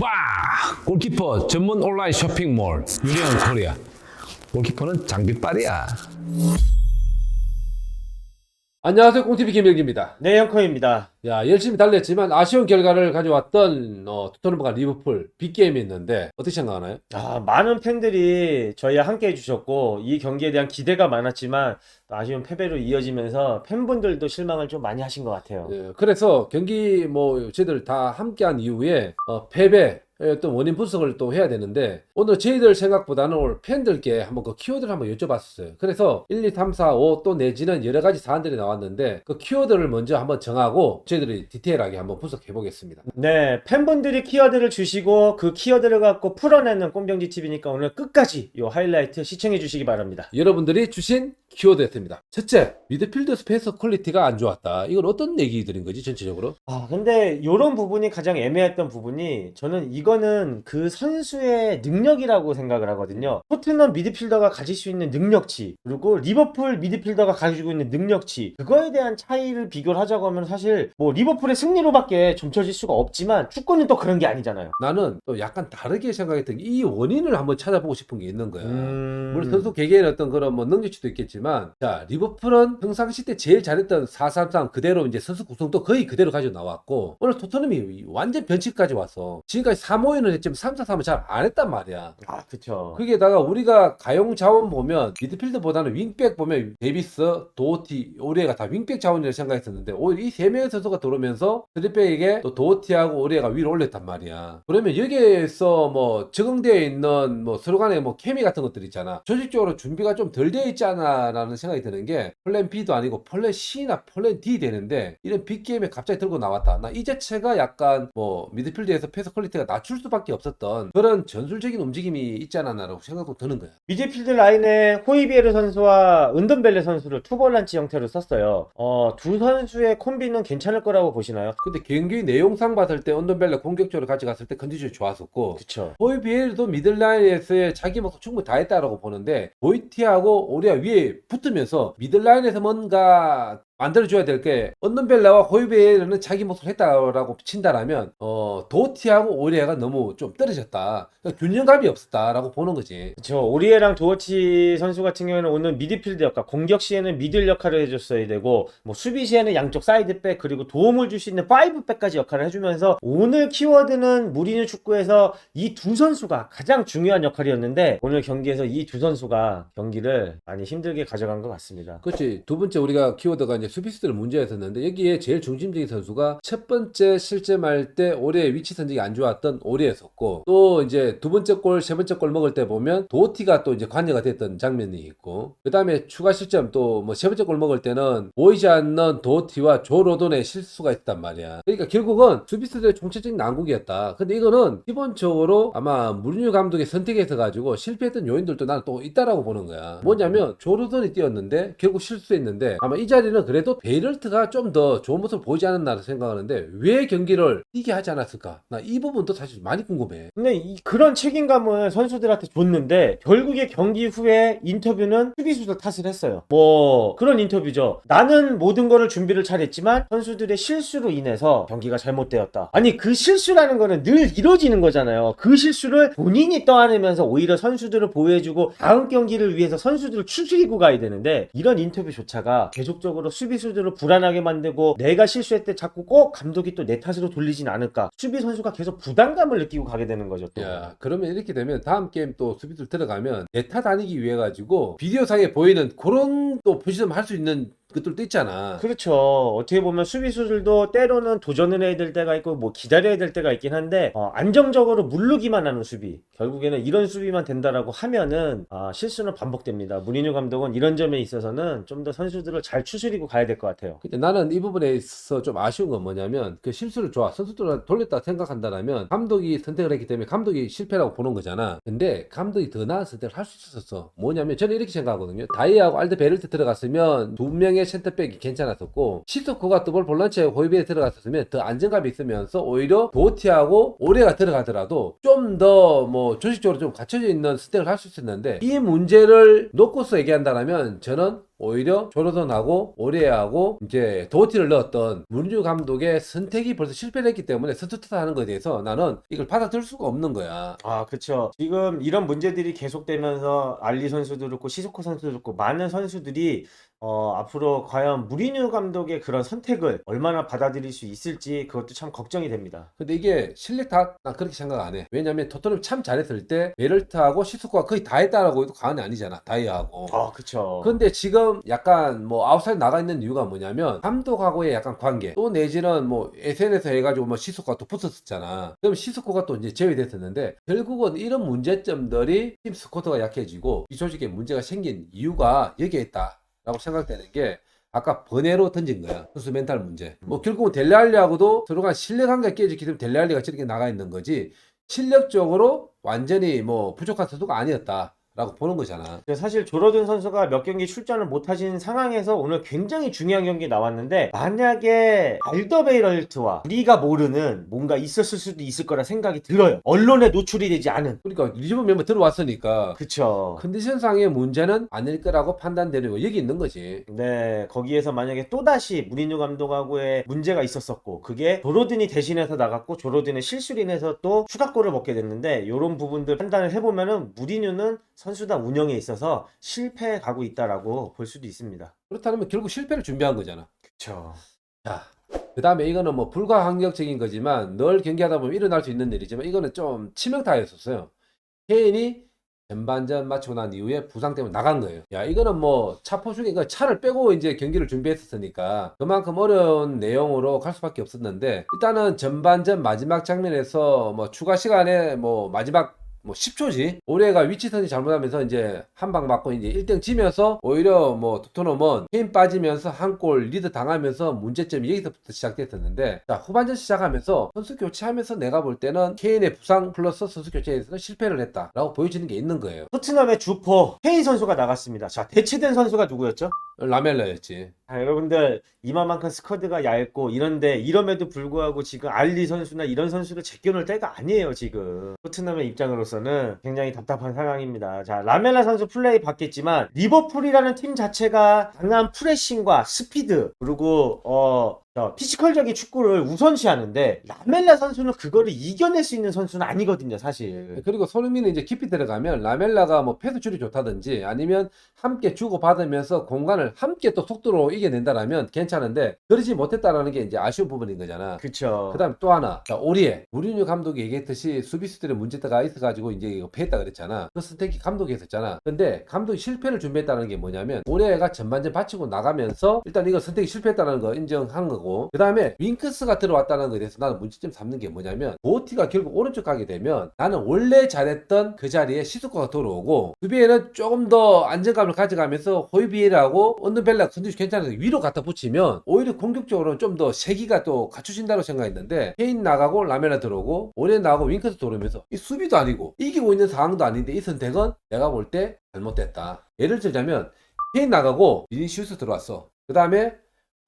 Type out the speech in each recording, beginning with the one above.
와! 골키퍼 전문 온라인 쇼핑몰 유리한 코리아. 골키퍼는 장비빨이야. 안녕하세요 꽁TV 김일기입니다 네, 형커입니다. 야 열심히 달렸지만 아쉬운 결과를 가져왔던 어, 토트넘과 리버풀 빅게임이 있는데 어떻게 생각하나요? 아, 많은 팬들이 저희와 함께 해주셨고, 이 경기에 대한 기대가 많았지만, 또 아쉬운 패배로 이어지면서 팬분들도 실망을 좀 많이 하신 것 같아요. 예, 그래서 경기 뭐 저희들 다 함께한 이후에 어, 패배 어떤 원인 분석을 또 해야 되는데 오늘 저희들 생각보다는 오늘 팬들께 한번 그 키워드를 한번 여쭤봤었어요. 그래서 1, 2, 3, 4, 5 또 내지는 여러 가지 사안들이 나왔는데 그 키워드를 먼저 한번 정하고 저희들이 디테일하게 한번 분석해 보겠습니다. 네, 팬분들이 키워드를 주시고, 그 키워드를 갖고 풀어내는 꼼병지 TV니까 오늘 끝까지 이 하이라이트 시청해 주시기 바랍니다. 여러분들이 주신 키워드였습니다. 첫째, 미드필더 스페이스 퀄리티가 안 좋았다. 이건 어떤 얘기들인 거지 전체적으로? 아, 근데 이런 부분이 가장 애매했던 부분이 저는 이거는 그 선수의 능력이라고 생각을 하거든요. 토트넘 미드필더가 가질 수 있는 능력치, 그리고 리버풀 미드필더가 가지고 있는 능력치, 그거에 대한 차이를 비교를 하자고 하면 사실 뭐 리버풀의 승리로밖에 점쳐질 수가 없지만 축구는 또 그런 게 아니잖아요. 나는 또 약간 다르게 생각했던 게 이 원인을 한번 찾아보고 싶은 게 있는 거야. 음... 물론 선수 개개인 어떤 그런 뭐 능력치도 있겠지만 자 리버풀은 평상시 때 제일 잘했던 4-3-3 그대로 이제 선수 구성도 거의 그대로 가지고 나왔고 오늘 토트넘이 완전 변칙까지 왔어 지금까지 3-5-1은 했지만 3-4-3은 잘 안 했단 말이야 아, 그쵸. 거기에다가 우리가 가용 자원 보면 미드필더보다는 윙백 보면 데비스, 도어티, 오리에가 다 윙백 자원이라고 생각했었는데 오히려 이세 명의 선수 가 들어오면서 스리백에게 또 도어티하고 오리에가 위로 올렸단 말이야. 그러면 여기에서 뭐 적응되어 있는 뭐 서로 간에 뭐 케미 같은 것들 있잖아. 조직적으로 준비가 좀 덜 되어 있잖아라는 생각이 드는 게 플랜 B도 아니고 플랜 C나 플랜 D 되는데 이런 빅게임에 갑자기 들고 나왔다. 나 이 자체가 약간 뭐 미드필드에서 패스 퀄리티가 낮출 수밖에 없었던 그런 전술적인 움직임이 있지 않았나라고 생각도 드는 거야. 미드필드 라인에 호이비에르 선수와 은던벨레 선수를 투볼란치 형태로 썼어요. 어, 두 선수의 콤비는 괜찮을 거라고 보시나요? 근데 경기 내용상 봤을 때 언더벨레 공격적으로 가져갔을 때 컨디션이 좋았었고 그쵸. 보이비엘도 미들라인에서의 자기 모습 충분히 다 했다라고 보는데 보이티하고 오리아 위에 붙으면서 미들라인에서 뭔가 만들어줘야 될 게 언던벨라와 호이비엘은 자기 모습을 했다라고 친다라면 어 도티하고 오리아가 너무 좀 떨어졌다 그러니까 균형감이 없었다라고 보는 거지 그쵸. 오리에랑 도어치 선수 같은 경우에는 오늘 미드필드 역할, 공격 시에는 미들 역할을 해줬어야 되고, 뭐 수비 시에는 양쪽 사이드백, 그리고 도움을 줄 수 있는 파이브백까지 역할을 해주면서, 오늘 키워드는 무리뉴 축구에서 이 두 선수가 가장 중요한 역할이었는데, 오늘 경기에서 이 두 선수가 경기를 많이 힘들게 가져간 것 같습니다. 그렇지. 두 번째 우리가 키워드가 이제 수비수들 문제였었는데 여기에 제일 중심적인 선수가 첫 번째 실점할 때 올해 위치 선정이 안 좋았던 오리였었고 또 이제 두 번째 골, 세 번째 골 먹을 때 보면 도티가 또 이제 관여가 됐던 장면이 있고 그 다음에 추가 실점 또 뭐 세 번째 골 먹을 때는 보이지 않는 도티와 조로돈의 실수가 있단 말이야. 그러니까 결국은 수비수들의 총체적인 난국이었다. 근데 이거는 기본적으로 아마 무리뉴 감독의 선택에서 가지고 실패했던 요인들도 나는 또 있다라고 보는 거야. 뭐냐면 조르돈이 뛰었는데 결국 실수했는데 아마 이 자리는 그래 도 베이럴트가 좀 더 좋은 모습을 보이지 않았나 생각하는데 왜 경기를 뛰게 하지 않았을까? 나 이 부분도 사실 많이 궁금해. 근데 이, 그런 책임감을 선수들한테 줬는데 결국에 경기 후에 인터뷰는 수비수들 탓을 했어요. 뭐 그런 인터뷰죠. 나는 모든 거를 준비를 잘했지만 선수들의 실수로 인해서 경기가 잘못되었다. 아니 그 실수라는 거는 늘 이루어지는 거잖아요. 그 실수를 본인이 떠안으면서 오히려 선수들을 보호해주고 다음 경기를 위해서 선수들을 추스리고 가야 되는데 이런 인터뷰조차가 계속적으로 수비 수들을 불안하게 만들고 내가 실수할 때 자꾸 꼭 감독이 또 내 탓으로 돌리진 않을까. 수비 선수가 계속 부담감을 느끼고 가게 되는 거죠. 또. 야, 그러면 이렇게 되면 다음 게임 또 수비들 들어가면 내 탓 아니기 위해 가지고 비디오상에 보이는 그런 또 포지션 할 수 있는 것들도 있잖아. 그렇죠. 어떻게 보면 수비수들도 때로는 도전을 해야 될 때가 있고 뭐 기다려야 될 때가 있긴 한데 어, 안정적으로 물르기만 하는 수비. 결국에는 이런 수비만 된다라고 하면은 아, 실수는 반복됩니다. 무리뉴 감독은 이런 점에 있어서는 좀 더 선수들을 잘 추스리고 가야 될 것 같아요. 근데 나는 이 부분에 있어서 좀 아쉬운 건 뭐냐면 그 실수를 좋아 선수들을 돌렸다 생각한다면 감독이 선택을 했기 때문에 감독이 실패라고 보는 거잖아. 근데 감독이 더 나은 선택을 할 수 있었어. 뭐냐면 저는 이렇게 생각하거든요. 다이아하고 알드 베를트 들어갔으면 두 명의 센터백이 괜찮았었고 시소코가 더블 볼란치에 호이비에 들어갔었으면 더 안정감이 있으면서 오히려 도티하고 오레가 들어가더라도 좀 더 뭐 조직적으로 좀 갖춰져 있는 선택을 할 수 있었는데 이 문제를 놓고서 얘기한다면 저는 오히려 조르던하고 오레하고 이제 도티를 넣었던 문주 감독의 선택이 벌써 실패를 했기 때문에 탓하는 것에 대해서 나는 이걸 받아들일 수가 없는 거야. 아, 그쵸. 지금 이런 문제들이 계속되면서 알리 선수도 그렇고 시소코 선수도 그렇고 많은 선수들이 어, 앞으로 과연 무리뉴 감독의 그런 선택을 얼마나 받아들일 수 있을지 그것도 참 걱정이 됩니다. 근데 이게 실력 다, 난 그렇게 생각 안 해. 왜냐면 토트넘 참 잘했을 때 베를트하고 시스코가 거의 다 했다라고 해도 과언이 아니잖아. 다이아하고. 아, 그쵸. 근데 지금 약간 뭐 아웃사이드 나가 있는 이유가 뭐냐면 감독하고의 약간 관계 또 내지는 뭐 SNS 해가지고 뭐 시스코가 또 붙었었잖아. 그럼 시스코가 또 이제 제외됐었는데 결국은 이런 문제점들이 팀 스쿼트가 약해지고 이 조직에 문제가 생긴 이유가 여기에 있다라고 생각되는 게 아까 번외로 던진 거야. 선수 멘탈 문제. 뭐 결국은 델레알리하고도 서로 간 신뢰 관계가 깨졌기 때문에 델레알리가 저렇게 나가 있는 거지 실력적으로 완전히 뭐 부족한 선수가 아니었다 라고 보는 거잖아. 사실 조러든 선수가 몇 경기 출전을 못 하신 상황에서 오늘 굉장히 중요한 경기 나왔는데 만약에 알더베이럴트와 우리가 모르는 뭔가 있었을 수도 있을 거라 생각이 들어요. 언론에 노출이 되지 않은. 그러니까 리즈번 멤버 들어왔으니까 그쵸. 컨디션상의 문제는 아닐 거라고 판단되는 여기 있는 거지. 네, 거기에서 만약에 또다시 무리뉴 감독하고의 문제가 있었었고, 그게 조로든이 대신해서 나갔고, 조로든의 실수로 인해서 또 추가골을 먹게 됐는데, 이런 부분들 판단을 해보면은 무리뉴는 선수단 운영에 있어서 실패해 가고 있다라고 볼 수도 있습니다. 그렇다면 결국 실패를 준비한 거잖아. 그쵸. 자, 그 다음에 이거는 뭐 불가항력적인 거지만 늘 경기하다 보면 일어날 수 있는 일이지만 이거는 좀 치명타였었어요. 케인이 전반전 마치고 난 이후에 부상 때문에 나간 거예요. 야, 이거는 뭐 차포 중에 그 차를 빼고 이제 경기를 준비했었으니까 그만큼 어려운 내용으로 갈 수밖에 없었는데 일단은 전반전 마지막 장면에서 뭐 추가 시간에 뭐 마지막 뭐 10초지. 올해가 위치 선이 잘못하면서 이제 한 방 맞고 이제 1등 지면서 오히려 뭐 토트넘은 힘 빠지면서 한 골 리드 당하면서 문제점이 여기서부터 시작됐었는데 자 후반전 시작하면서 선수 교체하면서 내가 볼 때는 케인의 부상 플러스 선수 교체에서는 실패를 했다라고 보여지는 게 있는 거예요. 토트넘의 주포 케인 선수가 나갔습니다. 자, 대체된 선수가 누구였죠? 라멜라였지. 자, 여러분들 이만큼 스쿼드가 얇고 이런데 이럼에도 불구하고 지금 알리 선수나 이런 선수를 제껴놓을 때가 아니에요 지금 토트넘의 입장으로서 는 굉장히 답답한 상황입니다. 자 라멜라 선수 플레이 봤겠지만 리버풀이라는 팀 자체가 강한 프레싱과 스피드 그리고 어 저, 피지컬적인 축구를 우선시하는데 라멜라 선수는 그거를 이겨낼 수 있는 선수는 아니거든요 사실 그리고 손흥민은 이제 깊이 들어가면 라멜라가 뭐 패스 줄이 좋다든지 아니면 함께 주고 받으면서 공간을 함께 또 속도로 이겨낸다라면 괜찮은데 그러지 못했다라는 게 이제 아쉬운 부분인 거잖아. 그쵸 그 다음 또 하나. 자, 오리에. 무리뉴 감독이 얘기했듯이 수비수들의 문제가 있어가지고 이제 이거 패했다 그랬잖아. 그 선택이 감독이 했었잖아. 근데 감독이 실패를 준비했다는 게 뭐냐면 오리에가 전반전 바치고 나가면서 일단 이거 선택이 실패했다는 거 인정한 거고 그 다음에 윙크스가 들어왔다는 거에 대해서 나는 문제점 삼는 게 뭐냐면 보티가 결국 오른쪽 가게 되면 나는 원래 잘했던 그 자리에 시스코가 들어오고 수비에는 조금 더 안정감을 가져가면서 호이비에라고 언더벨라 컨디션 괜찮아서 위로 갖다 붙이면 오히려 공격적으로는 좀 더 세기가 또 갖춰진다고 생각했는데 케인 나가고 라멜라 들어오고 오래 나가고 윙크스 들어오면서 이 수비도 아니고 이기고 있는 상황도 아닌데 이 선택은 내가 볼 때 잘못됐다. 예를 들자면 케인 나가고 비니시우스 들어왔어. 그 다음에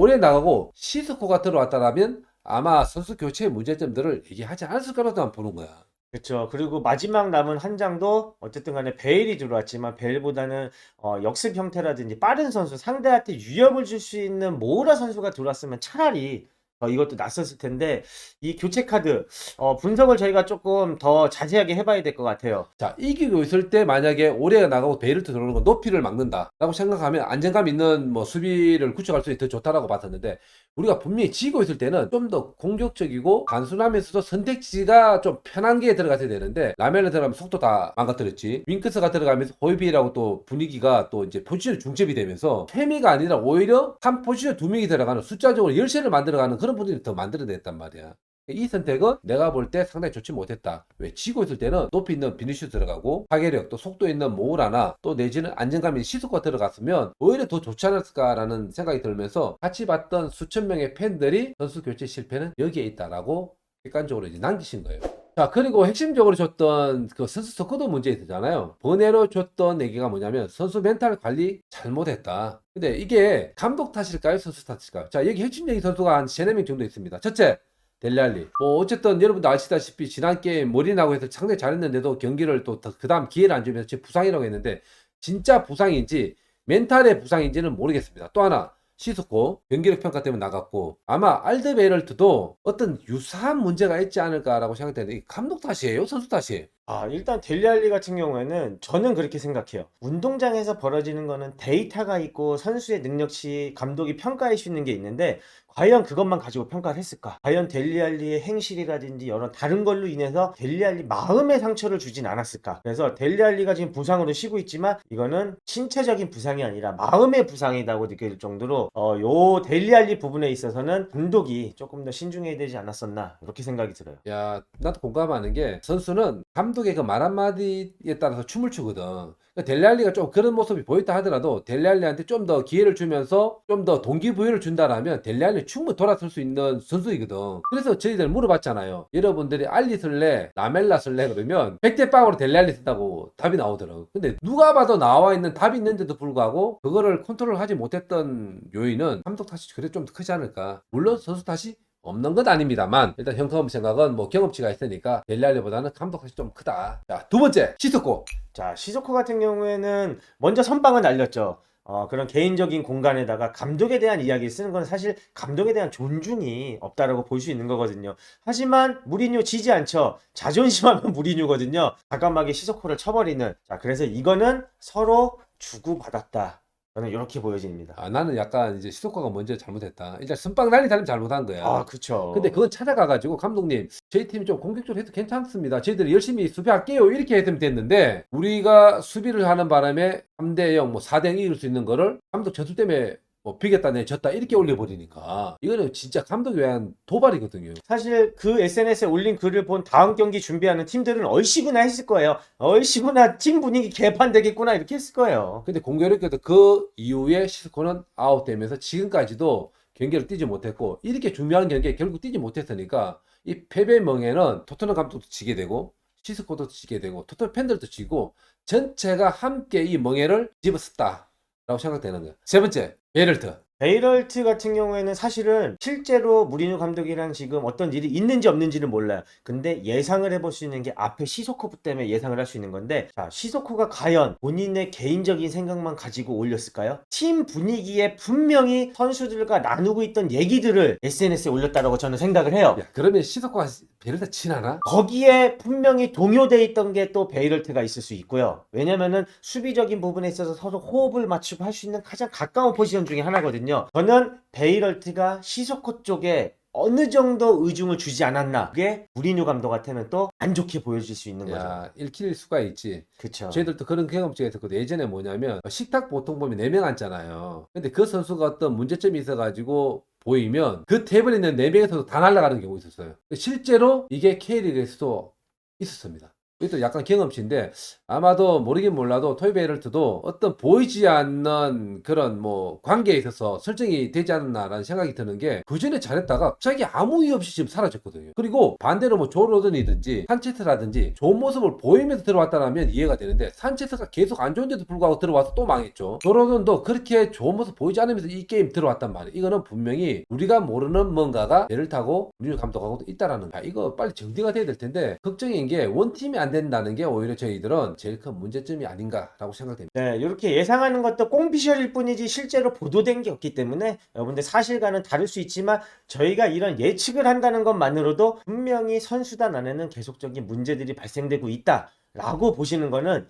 오래 나가고 시스코가 들어왔다라면 아마 선수 교체의 문제점들을 얘기하지 않았을 거라고 난 보는 거야. 그렇죠. 그리고 마지막 남은 한 장도 어쨌든 간에 베일이 들어왔지만 베일보다는 어, 역습 형태라든지 빠른 선수, 상대한테 위협을 줄 수 있는 모우라 선수가 들어왔으면 차라리 어, 이것도 낯섰을 텐데 이 교체 카드 어, 분석을 저희가 조금 더 자세하게 해봐야 될 것 같아요. 자, 이기고 있을 때 만약에 오래가 나가고 베이르트 들어오는 건 높이를 막는다라고 생각하면 안정감 있는 뭐 수비를 구축할 수더 좋다라고 봤었는데 우리가 분명히 지고 있을 때는 좀 더 공격적이고 단순하면서도 선택지가 좀 편한 게 들어가야 되는데 라멜라 들어가면 속도 다 망가뜨렸지. 윙크스가 들어가면서 호이비라고 또 분위기가 또 이제 포지션 중첩이 되면서 케미가 아니라 오히려 한 포지션 두 명이 들어가는 숫자적으로 열세를 만들어가는 그런 분위기를 더 만들어냈단 말이야. 이 선택은 내가 볼 때 상당히 좋지 못했다. 왜? 지고 있을 때는 높이 있는 비니슈 들어가고 파괴력 또 속도 있는 모우라나 또 내지는 안정감 있는 시스코가 들어갔으면 오히려 더 좋지 않았을까라는 생각이 들면서 같이 봤던 수천 명의 팬들이 선수 교체 실패는 여기에 있다라고 객관적으로 이제 남기신 거예요. 자, 그리고 핵심적으로 줬던 그 선수 스쿼드 문제 있잖아요. 번외로 줬던 얘기가 뭐냐면 선수 멘탈 관리 잘못했다. 근데 이게 감독 탓일까요? 선수 탓일까요? 자, 여기 핵심적인 선수가 한 3, 4명 정도 있습니다. 첫째, 델리알리. 뭐 어쨌든 여러분도 아시다시피 지난 게임 머리 나고 해서 상당히 잘했는데도 경기를 또 그 다음 기회를 안 주면서 지금 부상이라고 했는데 진짜 부상인지 멘탈의 부상인지는 모르겠습니다. 또 하나 시스코 경기력 평가 때문에 나갔고 아마 알드베이럴트도 어떤 유사한 문제가 있지 않을까라고 생각되는데 이 감독 탓이에요? 선수 탓이에요? 아, 일단 델리알리 같은 경우에는 저는 그렇게 생각해요. 운동장에서 벌어지는 거는 데이터가 있고 선수의 능력치 감독이 평가할 수 있는 게 있는데 과연 그것만 가지고 평가를 했을까? 과연 델리알리의 행실이라든지 여러 다른 걸로 인해서 델리알리 마음의 상처를 주진 않았을까? 그래서 델리알리가 지금 부상으로 쉬고 있지만 이거는 신체적인 부상이 아니라 마음의 부상이라고 느껴질 정도로 어, 요 델리알리 부분에 있어서는 감독이 조금 더 신중해야 되지 않았었나 이렇게 생각이 들어요. 야, 나도 공감하는 게 선수는 감독의 그 말 한마디에 따라서 춤을 추거든. 그러니까 델리알리가 좀 그런 모습이 보였다 하더라도 델리알리한테 좀 더 기회를 주면서 좀 더 동기부여를 준다라면 델리알리 충분히 돌아설 수 있는 선수이거든. 그래서 저희들 물어봤잖아요. 여러분들이 알리 쓸래, 라멜라 쓸래 그러면 100대 빵으로 델리알리 쓴다고 답이 나오더라고. 근데 누가 봐도 나와 있는 답이 있는데도 불구하고 그거를 컨트롤하지 못했던 요인은 감독 탓이 그래 좀 크지 않을까. 물론 선수 탓이 없는 건 아닙니다만 일단 형컴 생각은 뭐 경험치가 있으니까 델리알리보다는 감독 탓이 좀 크다. 자, 두 번째 시스코. 자, 시조코 같은 경우에는 먼저 선방을 날렸죠. 어, 그런 개인적인 공간에다가 감독에 대한 이야기를 쓰는 건 사실 감독에 대한 존중이 없다라고 볼 수 있는 거거든요. 하지만 무리뉴 지지 않죠. 자존심하면 무리뉴거든요. 과감하게 시소코를 쳐버리는. 자, 그래서 이거는 서로 주고받았다. 저는 이렇게 보여집니다. 아, 나는 약간 이제 시소코가 먼저 잘못했다. 일단 선빵 날린 사람이 잘못한 거야. 아, 그쵸. 근데 그건 찾아가가지고 감독님 저희 팀이 좀 공격적으로 해도 괜찮습니다. 저희들이 열심히 수비할게요. 이렇게 했으면 됐는데 우리가 수비를 하는 바람에 3대 0, 뭐 4대 0 이길 수 있는 거를 감독 전술 때문에 뭐 비겼다 내 졌다 이렇게 올려버리니까 이거는 진짜 감독에 대한 도발이거든요. 사실 그 SNS에 올린 글을 본 다음 경기 준비하는 팀들은 얼씨구나 했을 거예요. 얼씨구나 팀 분위기 개판되겠구나 이렇게 했을 거예요. 근데 공교롭게도 그 이후에 시스코는 아웃되면서 지금까지도 경기를 뛰지 못했고 이렇게 중요한 경기에 결국 뛰지 못했으니까 이 패배 멍에는 토트넘 감독도 지게 되고 시스코도 지게 되고 토트넘 팬들도 지고 전체가 함께 이 멍에를 집어쓰다 라고 생각되는 거예요. 세 번째 베를트 베이럴트 같은 경우에는 사실은 실제로 무리뉴 감독이랑 지금 어떤 일이 있는지 없는지는 몰라요. 근데 예상을 해볼 수 있는 게 앞에 시소코 때문에 예상을 할 수 있는 건데, 자, 시소코가 과연 본인의 개인적인 생각만 가지고 올렸을까요? 팀 분위기에 분명히 선수들과 나누고 있던 얘기들을 SNS에 올렸다라고 저는 생각을 해요. 야 그러면 시스코가 베를트 친하나? 거기에 분명히 동요돼 있던 게 또 베이럴트가 있을 수 있고요. 왜냐면은 수비적인 부분에 있어서 서로 호흡을 맞추고 할 수 있는 가장 가까운 포지션 중에 하나거든요. 저는 베이럴트가 시소코 쪽에 어느 정도 의중을 주지 않았나. 그게 무리뉴 감독한테는 또 안 좋게 보여질 수 있는 거죠. 야 읽힐 수가 있지. 그쵸. 저희들도 그런 경험치가 있었거든. 예전에 뭐냐면 식탁 보통 보면 4명 앉잖아요. 근데 그 선수가 어떤 문제점이 있어가지고 보이면 그 테이블에 있는 4명에서도 다 날아가는 경우가 있었어요. 실제로 이게 K리그에서도 있었습니다. 이것도 약간 경험치인데 아마도 모르긴 몰라도 토이베르트도 어떤 보이지 않는 그런 뭐 관계에 있어서 설정이 되지 않나라는 생각이 드는 게 그전에 잘했다가 갑자기 아무 이유 없이 지금 사라졌거든요. 그리고 반대로 뭐 조로든이든지 산체스라든지 좋은 모습을 보이면서 들어왔다라면 이해가 되는데 산체스가 계속 안 좋은데도 불구하고 들어와서 또 망했죠. 조로든도 그렇게 좋은 모습 보이지 않으면서 이 게임 들어왔단 말이에요. 이거는 분명히 우리가 모르는 뭔가가 배를 타고 우리 감독하고도 있다라는 거야. 이거 빨리 정리가 돼야 될 텐데 걱정인 게 원팀이 안 된다는 게 오히려 저희들은 제일 큰 문제점이 아닌가라고 생각됩니다. 네, 이렇게 예상하는 것도 꽁피셜일 뿐이지 실제로 보도된 게 없기 때문에 여러분들 사실과는 다를 수 있지만 저희가 이런 예측을 한다는 것만으로도 분명히 선수단 안에는 계속적인 문제들이 발생되고 있다라고 보시는 거는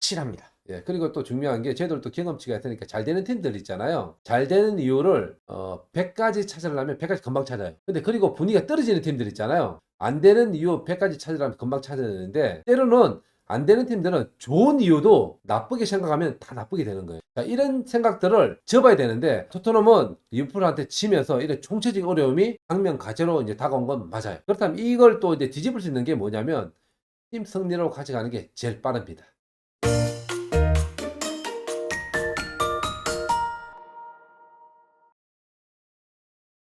확실합니다. 예, 그리고 또 중요한 게 저희들도 경험치가 있으니까 잘 되는 팀들 있잖아요. 잘 되는 이유를 어 100가지 찾으려면 100가지 금방 찾아요. 근데 그리고 분위기가 떨어지는 팀들 있잖아요. 안 되는 이유 100가지 찾으려면 금방 찾아내는데 때로는 안 되는 팀들은 좋은 이유도 나쁘게 생각하면 다 나쁘게 되는 거예요. 자, 이런 생각들을 접어야 되는데 토트넘은 리버풀한테 지면서 이런 총체적인 어려움이 당면 과제로 이제 다가온 건 맞아요. 그렇다면 이걸 또 이제 뒤집을 수 있는 게 뭐냐면 팀 승리로 가져가는 게 제일 빠릅니다.